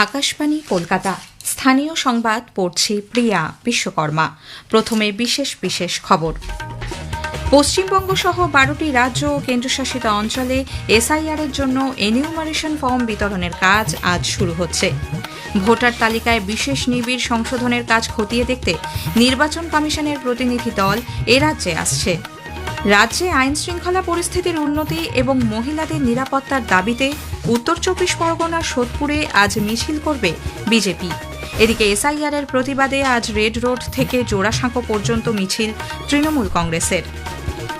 আকাশবাণী, কলকাতা। স্থানীয় সংবাদ পড়ছি প্রিয়া বিশ্বকর্মা। প্রথমে বিশেষ বিশেষ খবর। পশ্চিমবঙ্গ সহ বারোটি রাজ্য ও কেন্দ্রশাসিত অঞ্চলে এসআইআর এর জন্য এনিউমারেশন ফর্ম বিতরণের কাজ আজ শুরু হচ্ছে। ভোটার তালিকায় বিশেষ নিবিড় সংশোধনের কাজ খতিয়ে দেখতে নির্বাচন কমিশনের প্রতিনিধি দল এ রাজ্যে আসছে। রাজ্যে আইন শৃঙ্খলা পরিস্থিতির উন্নতি এবং মহিলাদের নিরাপত্তার দাবিতে উত্তর চব্বিশ পরগনার সোদপুরে আজ মিছিল করবে বিজেপি। এদিকে এসআইআর এর প্রতিবাদে আজ রেড রোড থেকে জোড়াসাঁকো পর্যন্ত মিছিল তৃণমূল কংগ্রেসের।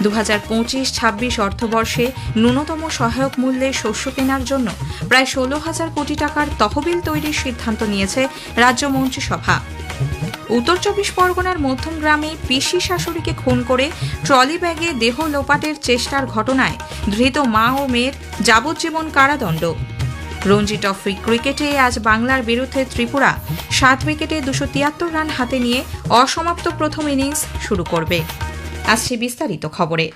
দু হাজার পঁচিশ ছাব্বিশ অর্থবর্ষে ন্যূনতম সহায়ক মূল্যে শস্য কেনার জন্য প্রায় ষোলো হাজার কোটি টাকার তহবিল তৈরির সিদ্ধান্ত নিয়েছে রাজ্য মন্ত্রিসভা। উত্তর চব্বিশ পরগনার মধ্যম গ্রামে পিসি শাশুড়িকে খুন করে ট্রলি ব্যাগে দেহ লোপাটের চেষ্টার ঘটনায় ধৃত মা ও মেয়ের যাবজ্জীবন কারাদণ্ড। রঞ্জি ট্রফি ক্রিকেটে আজ বাংলার বিরুদ্ধে ত্রিপুরা, সাত উইকেটে দুশো তিয়াত্তর রান হাতে নিয়ে অসমাপ্ত প্রথম ইনিংস শুরু করবে। আসছে বিস্তারিত খবরে।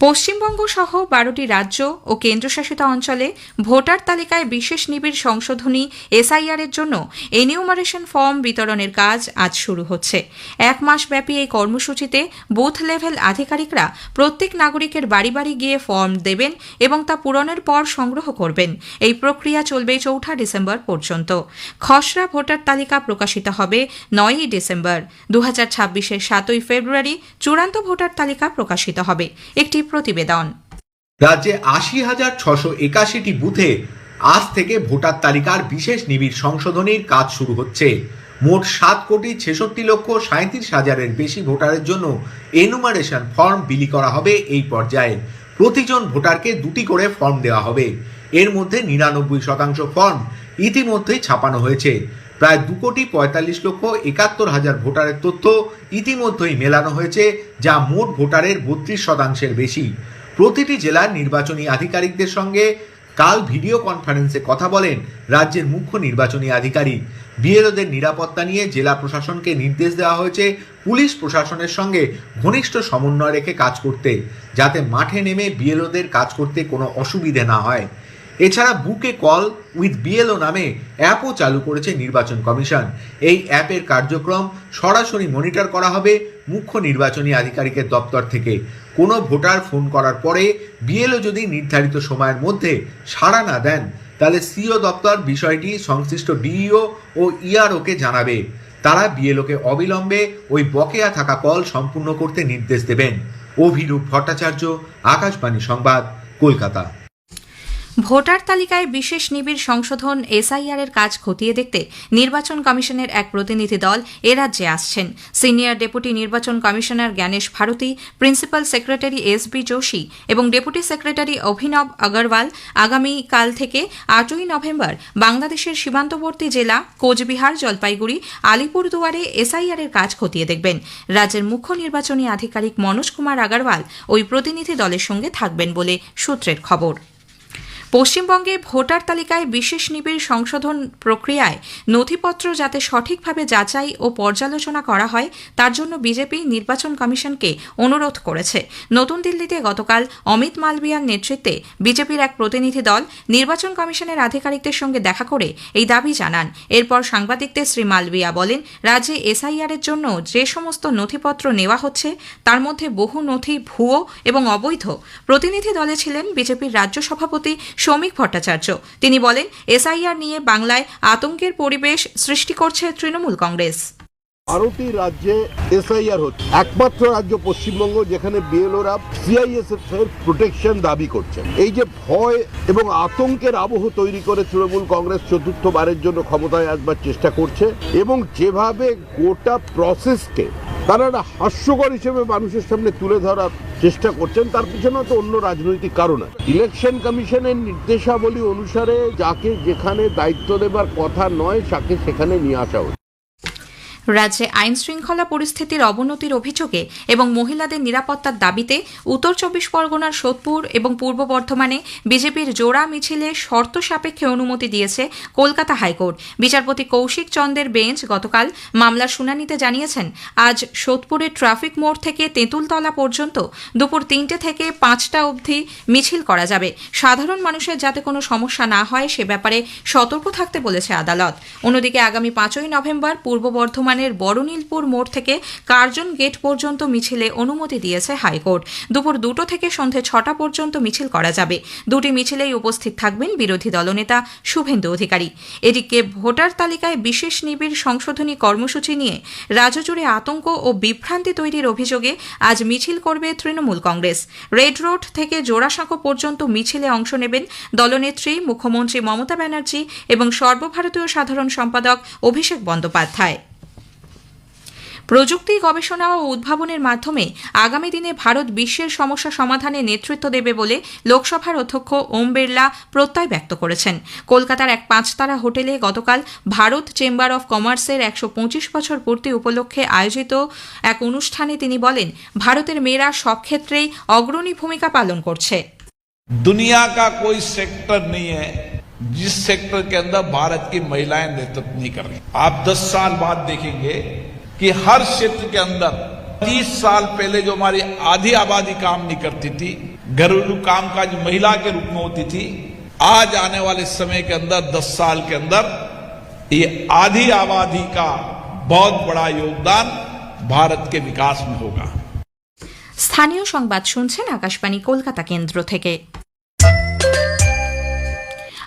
পশ্চিমবঙ্গ সহ বারোটি রাজ্য ও কেন্দ্রশাসিত অঞ্চলে ভোটার তালিকায় বিশেষ নিবিড় সংশোধনী এসআইআর এর জন্য এনিউমারেশন ফর্ম বিতরণের কাজ আজ শুরু হচ্ছে। এক মাস ব্যাপী এই কর্মসূচিতে বুথ লেভেল আধিকারিকরা প্রত্যেক নাগরিকের বাড়ি বাড়ি গিয়ে ফর্ম দেবেন এবং তা পূরণের পর সংগ্রহ করবেন। এই প্রক্রিয়া চলবে চৌঠা ডিসেম্বর পর্যন্ত। খসড়া ভোটার তালিকা প্রকাশিত হবে নয়ই ডিসেম্বর। দু হাজার ছাব্বিশের সাতই ফেব্রুয়ারি চূড়ান্ত ভোটার তালিকা প্রকাশিত হবে। একটি প্রতিবেদন। রাজ্যে আশি হাজার ছশো একাশিটি বুথে আজ থেকে ভোটার তালিকার বিশেষ নিবিড় সংশোধনীর কাজ শুরু হচ্ছে। মোট সাত কোটি ছেষট্টি লক্ষ সাঁত্রিশ হাজারের বেশি ভোটারের জন্য এনুমারেশন ফর্ম বিলি করা হবে এই পর্যায়ে। প্রতিজন ভোটারকে দুটি করে ফর্ম দেওয়া হবে। এর মধ্যে নিরানব্বই শতাংশ ফর্ম ইতিমধ্যেই ছাপানো হয়েছে। প্রায় দু কোটি পঁয়তাল্লিশ লক্ষ একাত্তর হাজার ভোটারের তথ্য ইতিমধ্যেই মেলানো হয়েছে, যা মোট ভোটারের বত্রিশ শতাংশের বেশি। প্রতিটি জেলার নির্বাচনী আধিকারিকদের সঙ্গে কাল ভিডিও কনফারেন্সে কথা বলেন রাজ্যের মুখ্য নির্বাচনী আধিকারিক। বিএলওদের নিরাপত্তা নিয়ে জেলা প্রশাসনকে নির্দেশ দেওয়া হয়েছে পুলিশ প্রশাসনের সঙ্গে ঘনিষ্ঠ সমন্বয় রেখে কাজ করতে, যাতে মাঠে নেমে বিএলওদের কাজ করতে কোনো অসুবিধে না হয়। এছাড়া বুকে কল উইথ বিএলও নামে অ্যাপও চালু করেছে নির্বাচন কমিশন। এই অ্যাপের কার্যক্রম সরাসরি মনিটর করা হবে মুখ্য নির্বাচনী আধিকারিকের দপ্তর থেকে। কোনো ভোটার ফোন করার পরে বিএলও যদি নির্ধারিত সময়ের মধ্যে সাড়া না দেন, তাহলে সিও দপ্তর বিষয়টি সংশ্লিষ্ট ডিইও ও ইআরওকে জানাবে। তারা বিএলওকে অবিলম্বে ওই বকেয়া থাকা কল সম্পূর্ণ করতে নির্দেশ দেবেন। অভিরূপ ভট্টাচার্য, আকাশবাণী সংবাদ, কলকাতা। ভোটার তালিকায় বিশেষ নিবিড় সংশোধন এসআইআর এর কাজ খতিয়ে দেখতে নির্বাচন কমিশনের এক প্রতিনিধি দল এ রাজ্যে আসছেন। সিনিয়র ডেপুটি নির্বাচন commissioner Gyanesh Bharti, principal secretary S B Joshi এবং ডেপুটি সেক্রেটারি অভিনব আগরওয়াল আগামীকাল থেকে আটই নভেম্বর বাংলাদেশের সীমান্তবর্তী জেলা কোচবিহার, জলপাইগুড়ি, আলিপুরদুয়ারে এসআইআর এর কাজ খতিয়ে দেখবেন। রাজ্যের মুখ্য নির্বাচনী আধিকারিক মনোজ কুমার আগরওয়াল ওই প্রতিনিধি দলের সঙ্গে থাকবেন বলে সূত্রের খবর। পশ্চিমবঙ্গে ভোটার তালিকায় বিশেষ নিবিড় সংশোধন প্রক্রিয়ায় নথিপত্র যাতে সঠিকভাবে যাচাই ও পর্যালোচনা করা হয়, তার জন্য বিজেপি নির্বাচন কমিশনকে অনুরোধ করেছে। নতুন দিল্লিতে গতকাল অমিত মালবিয়ার নেতৃত্বে বিজেপির এক প্রতিনিধি দল নির্বাচন কমিশনের আধিকারিকদের সঙ্গে দেখা করে এই দাবি জানান। এরপর সাংবাদিকদের শ্রী মালবিয়া বলেন, রাজ্যে এসআইআর এর জন্য যে সমস্ত নথিপত্র নেওয়া হচ্ছে, তার মধ্যে বহু নথি ভুয়ো এবং অবৈধ। প্রতিনিধি দলে ছিলেন বিজেপির রাজ্য সভাপতি শ্রমিক ভট্টাচার্য। তিনি বলেন এসআইআর নিয়ে বাংলায় আতঙ্কের পরিবেশ সৃষ্টি করছে তৃণমূল কংগ্রেস। বারোটি রাজ্যে এসআইআর হচ্ছে। একমাত্র রাজ্য পশ্চিমবঙ্গ যেখানে বিএলওরা সিআইএসএফ এর প্রোটেকশন দাবি করছেন। এই যে ভয় এবং আতঙ্কের আবহ তৈরি করে তৃণমূল কংগ্রেস চতুর্থবারের জন্য ক্ষমতায় আসবার চেষ্টা করছে এবং যেভাবে গোটা প্রসেসকে তারা একটা হাস্যকর হিসেবে মানুষের সামনে তুলে ধরার চেষ্টা করছেন, তার পিছনে তো অন্য রাজনৈতিক কারণ আছে। ইলেকশন কমিশনের নির্দেশাবলী অনুসারে যাকে যেখানে দায়িত্ব দেবার কথা নয় তাকে সেখানে নিয়ে আসা হচ্ছে। রাজ্যে আইন শৃঙ্খলা পরিস্থিতির অবনতির অভিযোগে এবং মহিলাদের নিরাপত্তার দাবিতে উত্তর চব্বিশ পরগনার সোদপুর এবং পূর্ব বর্ধমানে বিজেপির জোড়া মিছিলে শর্ত সাপেক্ষে অনুমতি দিয়েছে কলকাতা হাইকোর্ট। বিচারপতি কৌশিক চন্দের বেঞ্চ গতকাল মামলার শুনানিতে জানিয়েছেন, আজ সোদপুরের ট্রাফিক মোড় থেকে তেঁতুলতলা পর্যন্ত দুপুর তিনটে থেকে পাঁচটা অবধি মিছিল করা যাবে। সাধারণ মানুষের যাতে কোনো সমস্যা না হয় সে ব্যাপারে সতর্ক থাকতে বলেছে আদালত। অন্যদিকে আগামী পাঁচই নভেম্বর পূর্ব বর্ধমানের বড়নীলপুর মোড় থেকে কার্জন গেট পর্যন্ত মিছিলে অনুমতি দিয়েছে হাইকোর্ট। দুপুর দুটো থেকে সন্ধে ছটা পর্যন্ত মিছিল করা যাবে। দুটি মিছিলেই উপস্থিত থাকবেন বিরোধী দলনেতা শুভেন্দু অধিকারী। এদিকে ভোটার তালিকায় বিশেষ নিবিড় সংশোধনী কর্মসূচি নিয়ে রাজ্যজুড়ে আতঙ্ক ও বিভ্রান্তি তৈরির অভিযোগে আজ মিছিল করবে তৃণমূল কংগ্রেস। রেড রোড থেকে জোড়াসাঁকো পর্যন্ত মিছিলে অংশ নেবেন দলনেত্রী, মুখ্যমন্ত্রী মমতা ব্যানার্জি এবং সর্বভারতীয় সাধারণ সম্পাদক অভিষেক বন্দ্যোপাধ্যায়। প্রযুক্তি গবেষণা ও উদ্ভাবনের মাধ্যমে আগামী দিনে ভারত বিশ্বের সমস্যা সমাধানে নেতৃত্ব দেবে বলে লোকসভার অধ্যক্ষ ওম বিড়লা প্রত্যয় ব্যক্ত করেছেন কলকাতার এক পাঁচতারা হোটেলে গতকাল ভারত চেম্বার অফ কমার্সের একশো পঁচিশ বছর পূর্তি উপলক্ষে আয়োজিত এক অনুষ্ঠানে তিনি বলেন ভারতের মেয়েরা সব ক্ষেত্রেই অগ্রণী ভূমিকা পালন করছে दुनिया का कोई सेक्टर नहीं है जिस सेक्टर के अंदर भारत की महिलाएं नेतृत्व नहीं कर रही आप 10 साल बाद देखेंगे कि हर क्षेत्र के अंदर 30 साल पहले जो हमारी आधी आबादी काम नहीं करती थी घरेलू कामकाज महिला के रूप में होती थी आज आने वाले समय के अंदर 10 साल के अंदर ये आधी आबादी का बहुत बड़ा योगदान भारत के विकास में होगा স্থানীয় সংবাদ শুনছেন আকাশবাণী কলকাতা কেন্দ্র থেকে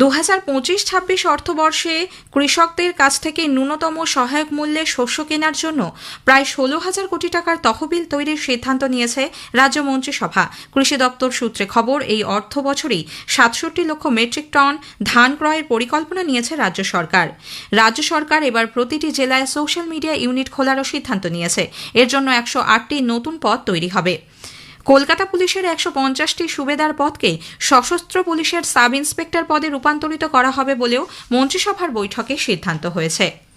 দু হাজার পঁচিশ ছাব্বিশ অর্থবর্ষে কৃষকদের কাছ থেকে ন্যূনতম সহায়ক মূল্যে শস্য কেনার জন্য প্রায় ষোলো হাজার কোটি টাকার তহবিল তৈরির সিদ্ধান্ত নিয়েছে রাজ্য মন্ত্রিসভা। কৃষি দপ্তর সূত্রে খবর, এই অর্থ বছরেই সাতষট্টি লক্ষ মেট্রিক টন ধান ক্রয়ের পরিকল্পনা নিয়েছে রাজ্য সরকার। রাজ্য সরকার এবার প্রতিটি জেলায় সোশ্যাল মিডিয়া ইউনিট খোলারও সিদ্ধান্ত নিয়েছে। এর জন্য একশো আটটি নতুন পদ তৈরি হবে। কলকাতা পুলিশের একশো পঞ্চাশটি সুবেদার পদকে সশস্ত্র পুলিশের সাব ইন্সপেক্টর পদে রূপান্তরিত করা হবে বলেও মন্ত্রিসভার বৈঠকে সিদ্ধান্ত হয়েছে।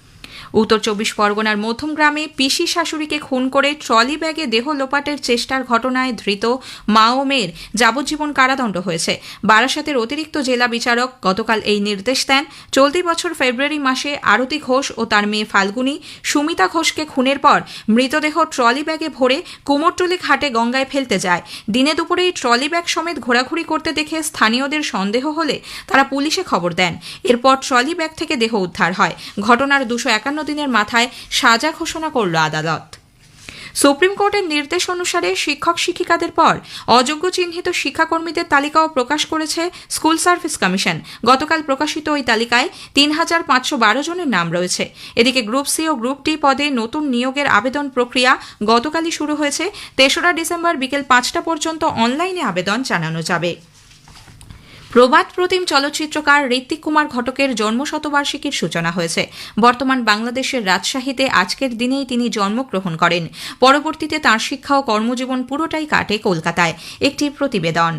উত্তর চব্বিশ পরগনার মধ্যম গ্রামে পিসি শাশুড়িকে খুন করে ট্রলি ব্যাগে দেহ লোপাটের চেষ্টার ঘটনায় ধৃত মা ও মেয়ের যাবজ্জীবন কারাদণ্ড হয়েছে। বারাসাতের অতিরিক্ত জেলা বিচারক গতকাল এই নির্দেশ দেন। চলতি বছর ফেব্রুয়ারি মাসে আরতি ঘোষ ও তার মেয়ে ফাল্গুনী, সুমিতা ঘোষকে খুনের পর মৃতদেহ ট্রলি ব্যাগে ভরে কুমোরটুলি ঘাটে গঙ্গায় ফেলতে যায়। দিনে দুপুরেই ট্রলি ব্যাগ সমেত ঘোরাঘুরি করতে দেখে স্থানীয়দের সন্দেহ হলে তারা পুলিশে খবর দেন। এরপর ট্রলি ব্যাগ থেকে দেহ উদ্ধার হয়। ঘটনার দুশো একান্ন দিনের মাথায় সাজা ঘোষণা করল আদালত। সুপ্রিম কোর্টের নির্দেশ অনুসারে শিক্ষক শিক্ষিকাদের পর অযোগ্য চিহ্নিত শিক্ষাকর্মীদের তালিকাও প্রকাশ করেছে স্কুল সার্ভিস কমিশন। গতকাল প্রকাশিত ওই তালিকায় তিন হাজার পাঁচশো বারো জনের নাম রয়েছে। এদিকে গ্রুপ সি ও গ্রুপ ডি পদে নতুন নিয়োগের আবেদন প্রক্রিয়া গতকালই শুরু হয়েছে। তেসরা ডিসেম্বর বিকেল পাঁচটা পর্যন্ত অনলাইনে আবেদন জানানো যাবে। প্রবাদ প্রতিম চলচ্চিত্রকার ঋত্বিক কুমার ঘটকের জন্মশতবার্ষিকীর সূচনা হয়েছে। বর্তমান বাংলাদেশের রাজশাহীতে আজকের দিনেই তিনি জন্মগ্রহণ করেন। পরবর্তীতে তাঁর শিক্ষা ও কর্মজীবন পুরোটাই কাটে কলকাতায়। একটি প্রতিবেদন।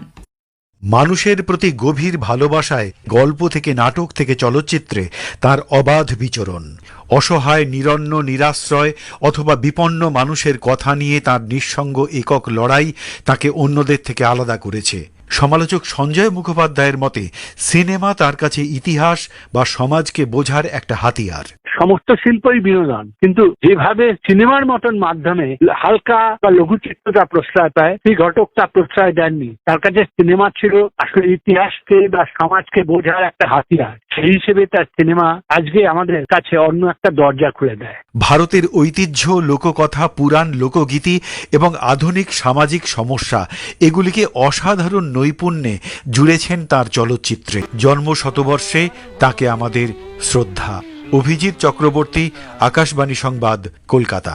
মানুষের প্রতি গভীর ভালোবাসায় গল্প থেকে নাটক থেকে চলচ্চিত্রে তার অবাধ বিচরণ। অসহায়, নিরন্ন, নিরাশ্রয় অথবা বিপন্ন মানুষের কথা নিয়ে তার নিঃসঙ্গ একক লড়াই তাকে অন্যদের থেকে আলাদা করেছে। সমালোচক সঞ্জয় মুখোপাধ্যায়ের মতে সিনেমা তার কাছে ইতিহাস বা সমাজকে বোঝার একটা হাতিয়ার। সমস্ত শিল্পই বিনোদন। কিন্তু যেভাবে সিনেমার মতন মাধ্যমে হালকা বা লঘুচিত্রটা প্রশ্রয় পায়, সেই ঘটক তা প্রশ্রয় দেননি। তার কাছে সিনেমা ছিল আসলে ইতিহাসকে বা সমাজকে বোঝার একটা হাতিয়ার। সেই হিসেবে তার সিনেমা আজকে আমাদের কাছে অন্য একটা দরজা খুলে দেয়। ভারতের ঐতিহ্য, লোককথা, পুরাণ, লোকগীতি এবং আধুনিক সামাজিক সমস্যা, এগুলিকে অসাধারণ নৈপুণ্যে জুড়েছেন তার চলচ্চিত্রে। জন্ম শতবর্ষে তাকে আমাদের শ্রদ্ধা। অভিজিৎ চক্রবর্তী আকাশবাণী সংবাদ কলকাতা।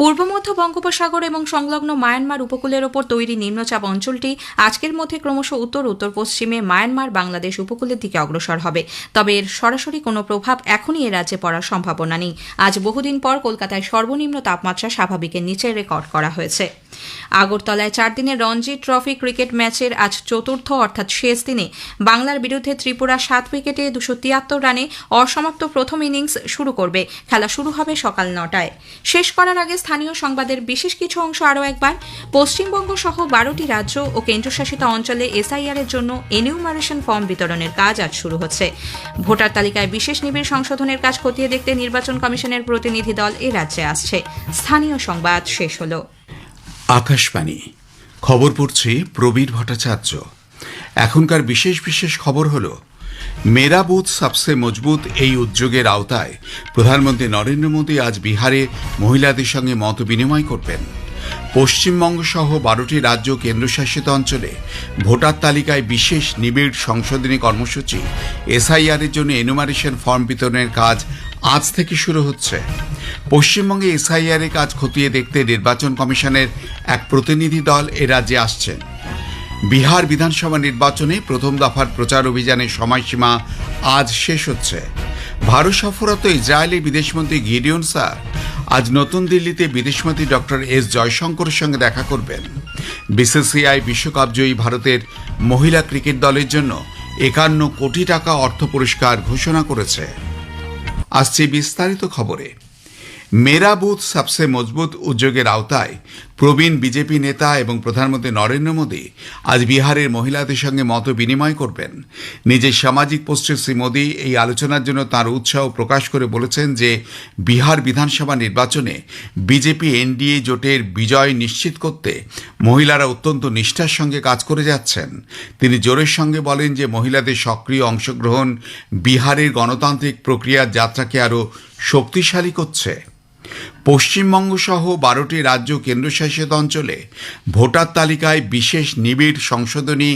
পূর্ব মধ্য বঙ্গোপসাগর এবং সংলগ্ন মায়ানমার উপকূলের ওপর তৈরি নিম্নচাপ অঞ্চলটি আজকের মধ্যে ক্রমশ উত্তর উত্তর, পশ্চিমে মায়ানমার, বাংলাদেশ উপকূলের দিকে অগ্রসর হবে। তবে এর সরাসরি কোনো প্রভাব এখনই এ রাজ্যে পড়ার সম্ভাবনা নেই। আজ বহুদিন পর কলকাতায় সর্বনিম্ন তাপমাত্রা স্বাভাবিকের নিচে রেকর্ড করা হয়েছে। আগরতলায় চার দিনের রঞ্জি ট্রফি ক্রিকেট ম্যাচের আজ চতুর্থ, অর্থাৎ শেষ দিনে বাংলার বিরুদ্ধে ত্রিপুরা সাত উইকেটে দুশো তিয়াত্তর রানে অসমাপ্ত প্রথম ইনিংস শুরু করবে। খেলা শুরু হবে সকাল নটায়। শেষ করার আগে স্থানীয় সংবাদের বিশেষ কিছু অংশ আরও একবার, পশ্চিমবঙ্গ সহ বারোটি রাজ্য ও কেন্দ্রশাসিত অঞ্চলে এসআইআর এর জন্য এনিউমারেশন ফর্ম বিতরণের কাজ আজ শুরু হচ্ছে। ভোটার তালিকায় বিশেষ নিবিড় সংশোধনের কাজ খতিয়ে দেখতে নির্বাচন কমিশনের প্রতিনিধি দল এ রাজ্যে আসছে। স্থানীয় সংবাদ শেষ হল। আকাশবাণী, খবর পড়ছে প্রবীর ভট্টাচার্য। এখনকার বিশেষ বিশেষ খবর হল মেরা বুথ সবসে মজবুত এই উদ্যোগের আওতায় প্রধানমন্ত্রী নরেন্দ্র মোদী আজ বিহারে মহিলাদের সঙ্গে মত বিনিময় করবেন। পশ্চিমবঙ্গ সহ বারোটি রাজ্য কেন্দ্রশাসিত অঞ্চলে ভোটার তালিকায় বিশেষ নিবিড় সংশোধনী কর্মসূচি এসআইআর এর জন্য এনুমারেশন ফর্ম বিতরণের কাজ আজ থেকে শুরু হচ্ছে। পশ্চিমবঙ্গে এসআইআর এর কাজ খতিয়ে দেখতে নির্বাচন কমিশনের এক প্রতিনিধি দল এ রাজ্যে আসছেন। বিহার বিধানসভা নির্বাচনে প্রথম দফার প্রচার অভিযানের সময়সীমা আজ শেষ হচ্ছে। ভারত সফররত ইসরায়েলি বিদেশমন্ত্রী গিডিয়ন স্যার আজ নতুন দিল্লিতে বিদেশমন্ত্রী ডক্টর এস জয়শঙ্করের সঙ্গে দেখা করবেন। বিসিসিআই বিশ্বকাপ জয়ী ভারতের মহিলা ক্রিকেট দলের জন্য একান্ন কোটি টাকা অর্থ পুরস্কার ঘোষণা করেছে। আসছে বিস্তারিত খবরে। মেরা বুথ সবসে মজবুত উদ্যোগের আওতায় প্রবীণ বিজেপি নেতা এবং প্রধানমন্ত্রী নরেন্দ্র মোদী আজ বিহারের মহিলাদের সঙ্গে মত বিনিময় করবেন। নিজের সামাজিক পোস্টে শ্রী মোদী এই আলোচনার জন্য তার উৎসাহ প্রকাশ করে বলেছেন যে, বিহার বিধানসভা নির্বাচনে বিজেপি এনডিএ জোটের বিজয় নিশ্চিত করতে মহিলারা অত্যন্ত নিষ্ঠার সঙ্গে কাজ করে যাচ্ছেন। তিনি জোরের সঙ্গে বলেন যে, মহিলাদের সক্রিয় অংশগ্রহণ বিহারের গণতান্ত্রিক প্রক্রিয়ার যাত্রাকে আরও শক্তিশালী করছে। পশ্চিমবঙ্গ সহ বারোটি রাজ্য কেন্দ্রশাসিত অঞ্চলে ভোটার তালিকায় বিশেষ নিবিড় সংশোধনী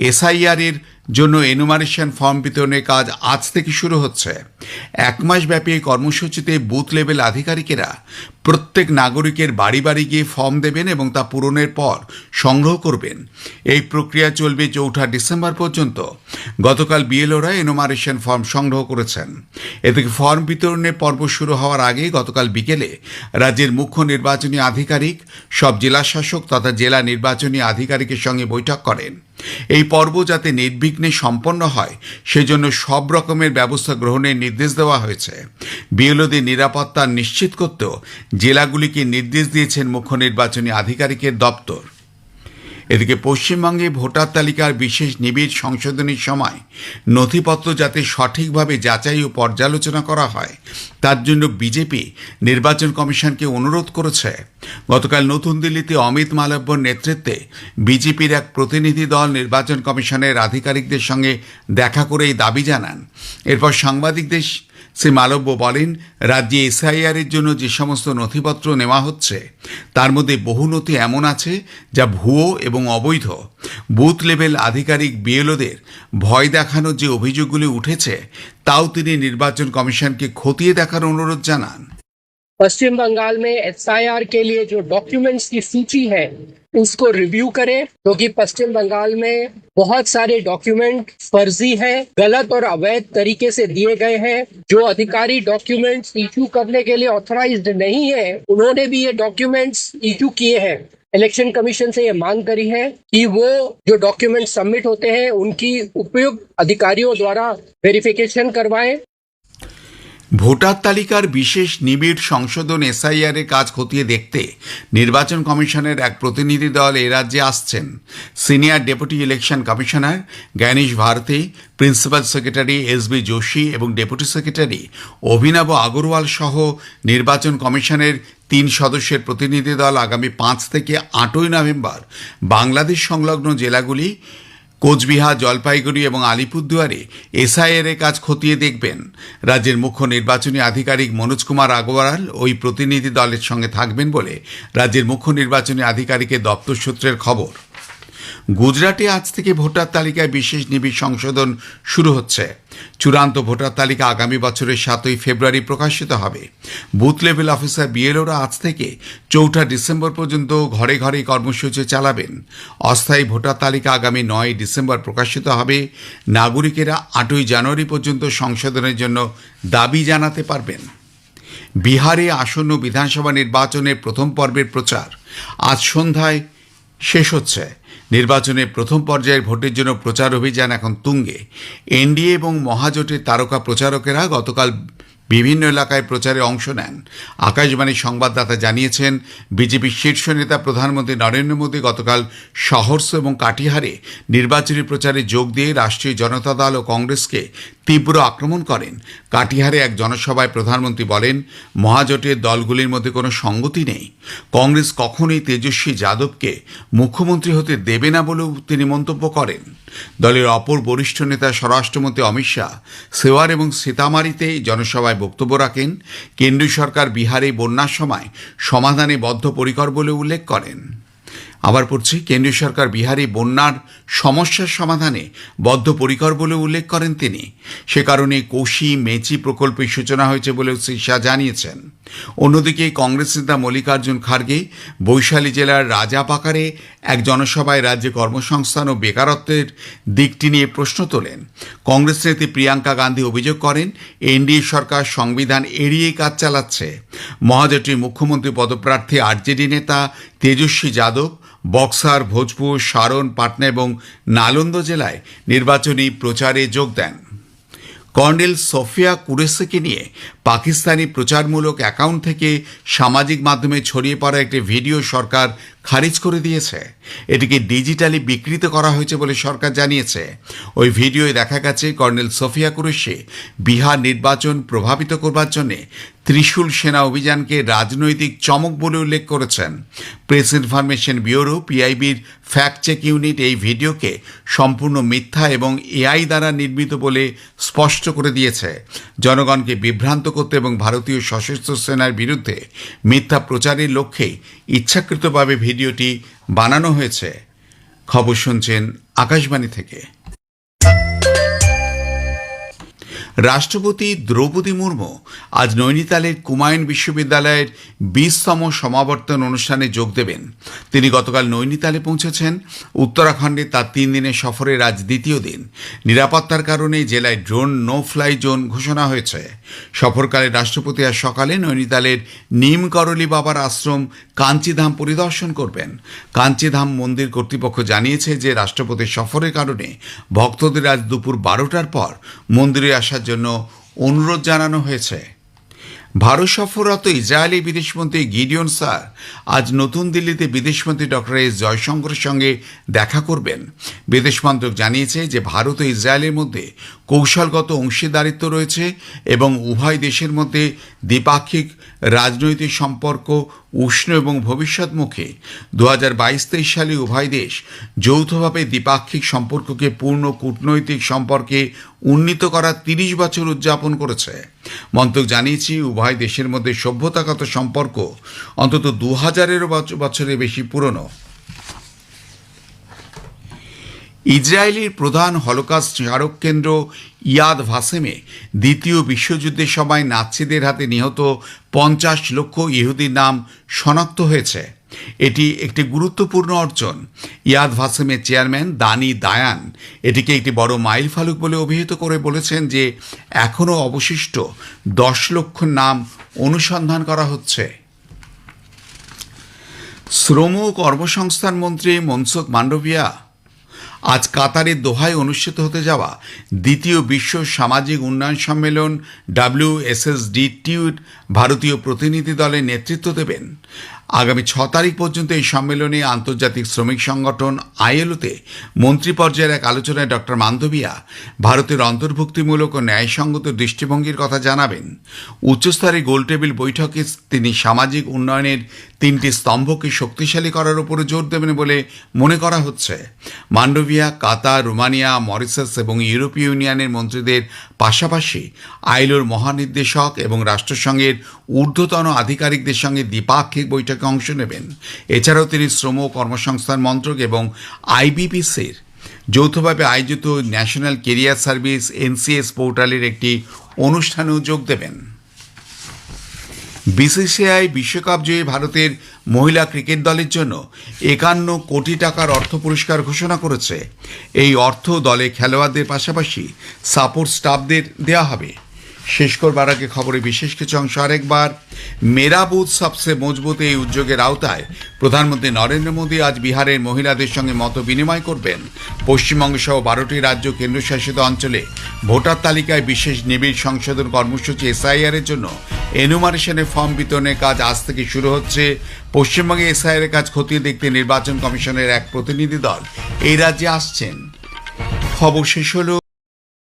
এসআইআর এর জন্য এনুমারেশন ফর্ম বিতরণের কাজ আজ থেকে শুরু হচ্ছে। এক মাস ব্যাপী এই কর্মসূচিতে বুথ লেভেল আধিকারিকেরা প্রত্যেক নাগরিকের বাড়ি বাড়ি গিয়ে ফর্ম দেবেন এবং তা পূরণের পর সংগ্রহ করবেন। এই প্রক্রিয়া চলবে চৌঠা ডিসেম্বর পর্যন্ত। গতকাল বিএলওরা এনুমারেশন ফর্ম সংগ্রহ করেছেন। এদিকে ফর্ম বিতরণের পর্ব শুরু হওয়ার আগে গতকাল বিকেলে রাজ্যের মুখ্য নির্বাচনী আধিকারিক, সব জেলা শাসক তথা জেলা নির্বাচনী আধিকারিকের সঙ্গে বৈঠক করেন। এই পর্ব যাতে নির্বিঘ্নে সম্পন্ন হয়, সেজন্য সব রকমের ব্যবস্থা গ্রহণের নির্দেশ দেওয়া হয়েছে। বিএলওদের নিরাপত্তা নিশ্চিত করতেও জেলাগুলিকে নির্দেশ দিয়েছেন মুখ্য নির্বাচনী আধিকারিকের দপ্তর। এদিকে পশ্চিমবঙ্গে ভোটার তালিকার বিশেষ নিবিড় সংশোধনীর সময় নথিপত্র যাতে সঠিকভাবে যাচাই ও পর্যালোচনা করা হয়, তার জন্য বিজেপি নির্বাচন কমিশনকে অনুরোধ করেছে। গতকাল নতুন দিল্লিতে অমিত মালব্যর নেতৃত্বে বিজেপির এক প্রতিনিধি দল নির্বাচন কমিশনের আধিকারিকদের সঙ্গে দেখা করে এই দাবি জানান। এরপর সাংবাদিকদের শ্রী মালব্য বলেন, রাজ্যে এসআইআরের জন্য যে সমস্ত নথিপত্র নেওয়া হচ্ছে, তার মধ্যে বহু নথি এমন আছে যা ভুয়ো এবং অবৈধ। বুথ লেভেল আধিকারিক বিএলওদের ভয় দেখানোর যে অভিযোগগুলি উঠেছে, তাও তিনি নির্বাচন কমিশনকে খতিয়ে দেখার অনুরোধ জানান। पश्चिम बंगाल में एसआईआर के लिए जो डॉक्यूमेंट्स की सूची है, उसको रिव्यू करें, क्योंकि तो पश्चिम बंगाल में बहुत सारे डॉक्यूमेंट फर्जी हैं, गलत और अवैध तरीके से दिए गए हैं। जो अधिकारी डॉक्यूमेंट्स इशू करने के लिए ऑथराइज्ड नहीं है, उन्होंने भी ये डॉक्यूमेंट्स इशू किए हैं। इलेक्शन कमीशन से ये मांग करी है कि वो जो डॉक्यूमेंट सबमिट होते हैं, उनकी उपयुक्त अधिकारियों द्वारा वेरिफिकेशन करवाएँ। ভোটার তালিকার বিশেষ নিবিড় সংশোধন এসআইআর এর কাজ খতিয়ে দেখতে নির্বাচন কমিশনের এক প্রতিনিধি দল এ রাজ্যে আসছেন। Senior deputy election commissioner Gyanesh Bharti, principal secretary S B Joshi এবং ডেপুটি সেক্রেটারি অভিনব আগরওয়াল সহ নির্বাচন কমিশনের তিন সদস্যের প্রতিনিধি দল আগামী পাঁচ থেকে আটই নভেম্বর বাংলাদেশ সংলগ্ন জেলাগুলি কোচবিহার, জলপাইগুড়ি এবং আলিপুরদুয়ারে এসআইএর এর কাজ খতিয়ে দেখবেন। রাজ্যের মুখ্য নির্বাচনী আধিকারিক মনোজ কুমার আগরওয়াল ওই প্রতিনিধি দলের সঙ্গে থাকবেন বলে রাজ্যের মুখ্য নির্বাচনী আধিকারিকের দপ্তর সূত্রের খবর। গুজরাটে আজ থেকে ভোটার তালিকায় বিশেষ নিবিড় সংশোধন শুরু হচ্ছে। চূড়ান্ত ভোটার তালিকা আগামী বছরের সাতই ফেব্রুয়ারি প্রকাশিত হবে। বুথ লেভেল অফিসার বিএলওরা আজ থেকে চৌঠা ডিসেম্বর পর্যন্ত ঘরে ঘরে কর্মসূচি চালাবেন। অস্থায়ী ভোটার তালিকা আগামী নয় ডিসেম্বর প্রকাশিত হবে। নাগরিকেরা আটই জানুয়ারি পর্যন্ত সংশোধনের জন্য দাবি জানাতে পারবেন। বিহারে আসন্ন বিধানসভা নির্বাচনের প্রথম পর্বের প্রচার আজ সন্ধ্যায় শেষ হচ্ছে। নির্বাচনের প্রথম পর্যায়ের ভোটের জন্য প্রচার অভিযান এখন তুঙ্গে। এনডিএ এবং মহাজোটের তারকা প্রচারকেরা গতকাল বিভিন্ন এলাকায় প্রচারে অংশ নেন। আকাশবাণীর সংবাদদাতা জানিয়েছেন, বিজেপির শীর্ষ নেতা প্রধানমন্ত্রী নরেন্দ্র মোদী গতকাল সহর্ষ এবং কাটিহারে নির্বাচনী প্রচারে যোগ দিয়ে রাষ্ট্রীয় জনতা দল ও কংগ্রেসকে তীব্র আক্রমণ করেন। কাটিহারে এক জনসভায় প্রধানমন্ত্রী বলেন, মহাজোটের দলগুলির মধ্যে কোনো সঙ্গতি নেই। কংগ্রেস কখনোই তেজস্বী যাদবকে মুখ্যমন্ত্রী হতে দেবে না বলেও তিনি মন্তব্য করেন। দলের অপর বরিষ্ঠ নেতা স্বরাষ্ট্রমন্ত্রী অমিত শাহ সেওয়ার এবং সীতামারিতে জনসভায় বক্তব্য রাখেন। কেন্দ্রীয় সরকার বিহারে বন্যার সময় সমাধানে বদ্ধপরিকর বলে উল্লেখ করেন। আবার পড়ছি, কেন্দ্রীয় সরকার বিহারে বন্যার সমস্যার সমাধানে বদ্ধপরিকর বলে উল্লেখ করেন তিনি। সে কারণে কোশি, মেচি প্রকল্পের সূচনা হয়েছে বলেও শ্রী শাহ জানিয়েছেন। অন্যদিকে কংগ্রেস নেতা মল্লিকার্জুন খার্গে বৈশালী জেলার রাজাপাকারে এক জনসভায় রাজ্যে কর্মসংস্থান ও বেকারত্বের দিকটি নিয়ে প্রশ্ন তোলেন। কংগ্রেস নেত্রী প্রিয়াঙ্কা গান্ধী অভিযোগ করেন, এনডিএ সরকার সংবিধান এড়িয়ে কাজ চালাচ্ছে। মহাজোটের মুখ্যমন্ত্রী পদপ্রার্থী আরজেডি নেতা তেজস্বী যাদব বক্সার, ভোজপুর সারণ পাটনা এবং নালন্দ জেলায় নির্বাচনী প্রচারে যোগ দেন। কর্নেল সোফিয়া কুরেসকে নিয়ে পাকিস্তানি প্রচারমূলক অ্যাকাউন্ট থেকে সামাজিক মাধ্যমে ছড়িয়ে পড়া একটি ভিডিও সরকার খারিজ করে দিয়েছে। এটিকে ডিজিটালি বিকৃত করা হয়েছে বলে সরকার জানিয়েছে। ওই ভিডিওয় দেখা গেছে কর্নেল সোফিয়া কুরেশি বিহার নির্বাচন প্রভাবিত করবার জন্য ত্রিশূল সেনা অভিযানকে রাজনৈতিক চমক বলে উল্লেখ করেছেন। প্রেস ইনফরমেশন ব্যুরো পিআইবির ফ্যাক্ট চেক ইউনিট এই ভিডিওকে সম্পূর্ণ মিথ্যা এবং এআই দ্বারা নির্মিত বলে স্পষ্ট করে দিয়েছে। জনগণকে বিভ্রান্ত করতে এবং ভারতীয় সশস্ত্র সেনার বিরুদ্ধে মিথ্যা প্রচারের লক্ষ্যে ইচ্ছাকৃতভাবে ভিডিওটি বানানো হয়েছে। খবর শুনছেন আকাশবাণী থেকে। রাষ্ট্রপতি দ্রৌপদী মুর্মু আজ নৈনিতালের কুমায়ুন বিশ্ববিদ্যালয়ের বিশতম সমাবর্তন অনুষ্ঠানে যোগ দেবেন। তিনি গতকাল নৈনিতালে পৌঁছেছেন। উত্তরাখণ্ডে তার তিন দিনের সফরের আজ দ্বিতীয় দিন। নিরাপত্তার কারণে জেলায় ড্রোন নো ফ্লাই জোন ঘোষণা হয়েছে। সফরকালে রাষ্ট্রপতি আজ সকালে নৈনিতালের নিম করলি বাবার আশ্রম কাঞ্চিধাম পরিদর্শন করবেন। কাঞ্চিধাম মন্দির কর্তৃপক্ষ জানিয়েছে যে রাষ্ট্রপতির সফরের কারণে ভক্তদের আজ দুপুর বারোটার পর মন্দিরে আসার জন্য অনুরোধ জানানো হয়েছে। ভারত সফররত ইসরায়েলি বিদেশমন্ত্রী গিডিয়ন স্যার আজ নতুন দিল্লিতে বিদেশমন্ত্রী ডক্টর এস জয়শঙ্করের সঙ্গে দেখা করবেন। বিদেশ মন্ত্রক জানিয়েছে যে ভারত ও ইসরায়েলের মধ্যে কৌশলগত অংশীদারিত্ব রয়েছে এবং উভয় দেশের মধ্যে দ্বিপাক্ষিক রাজনৈতিক সম্পর্ক উষ্ণ এবং ভবিষ্যৎমুখী। দু হাজার বাইশ তেইশ সালে উভয় দেশ যৌথভাবে দ্বিপাক্ষিক সম্পর্ককে পূর্ণ কূটনৈতিক সম্পর্কে উন্নীত করার তিরিশ বছর উদযাপন করেছে। মন্ত্রক জানিয়েছি, উভয় দেশের মধ্যে সভ্যতাগত সম্পর্ক অন্তত দু হাজারেরও বছরের বেশি পুরনো। ইসরায়েলের প্রধান হলোকাস্ট স্মারক কেন্দ্র ইয়াদ ভাসেমে দ্বিতীয় বিশ্বযুদ্ধের সময় নাৎসিদের হাতে নিহত পঞ্চাশ লক্ষ ইহুদির নাম শনাক্ত হয়েছে। এটি একটি গুরুত্বপূর্ণ অর্জন। ইয়াদ ভাসেমের চেয়ারম্যান দানি দায়ান এটিকে একটি বড় মাইল ফালুক বলে অভিহিত করে বলেছেন যে, এখনও অবশিষ্ট দশ লক্ষ নাম অনুসন্ধান করা হচ্ছে। শ্রম ও কর্মসংস্থান মন্ত্রী মনসুখ মান্ডভিয়া আজ কাতারে দোহায় অনুষ্ঠিত হতে যাওয়া দ্বিতীয় বিশ্ব সামাজিক উন্নয়ন সম্মেলন ডাব্লিউএসএসডিটিউর ভারতীয় প্রতিনিধি দলের নেতৃত্ব দেবেন। আগামী ছ তারিখ পর্যন্ত এই সম্মেলনে আন্তর্জাতিক শ্রমিক সংগঠন আইএলওতে মন্ত্রী পর্যায়ের এক আলোচনায় ডক্টর মান্ধবিয়া ভারতের অন্তর্ভুক্তিমূলক ও ন্যায়সঙ্গত দৃষ্টিভঙ্গির কথা জানাবেন। উচ্চস্তরের গোলটেবিল বৈঠকে তিনি সামাজিক উন্নয়নের তিনটি স্তম্ভকে শক্তিশালী করার উপরে জোর দেবেন বলে মনে করা হচ্ছে। মান্ডভিয়া কাতার, রোমানিয়া মরিসাস এবং ইউরোপীয় ইউনিয়নের মন্ত্রীদের পাশাপাশি আইলোর মহানির্দেশক এবং রাষ্ট্রসংঘের ঊর্ধ্বতন আধিকারিকদের সঙ্গে দ্বিপাক্ষিক বৈঠকে বৈঠকে অংশ নেবেন। এছাড়াও তিনি শ্রম ও কর্মসংস্থান মন্ত্রক এবং আইবিপিসির যৌথভাবে আয়োজিত ন্যাশনাল কেরিয়ার সার্ভিস এনসিএস পোর্টালের একটি অনুষ্ঠানেও যোগ দেবেন। বিসিসিআই বিশ্বকাপ জয়ী ভারতের মহিলা ক্রিকেট দলের জন্য একান্ন কোটি টাকার অর্থ পুরস্কার ঘোষণা করেছে। এই অর্থ দলে খেলোয়াড়দের পাশাপাশি সাপোর্ট স্টাফদের দেওয়া হবে। শেষ করবার আগে খবরে বিশেষ কিছু অংশ আরেকবার। মেরা বুথ সবসে মজবুত এই উদ্যোগের আওতায় প্রধানমন্ত্রী নরেন্দ্র মোদী আজ বিহারের মহিলাদের সঙ্গে মত বিনিময় করবেন। পশ্চিমবঙ্গ সহ বারোটি রাজ্য কেন্দ্রশাসিত অঞ্চলে ভোটার তালিকায় বিশেষ নিবিড় সংশোধন কর্মসূচি এসআইআর এর জন্য এনুমারেশনের ফর্ম বিতরণের কাজ আজ থেকে শুরু হচ্ছে। পশ্চিমবঙ্গে এসআইআর এর কাজ খতিয়ে দেখতে নির্বাচন কমিশনের এক প্রতিনিধি দল এই রাজ্যে আসছেন। খবর শেষ হলো।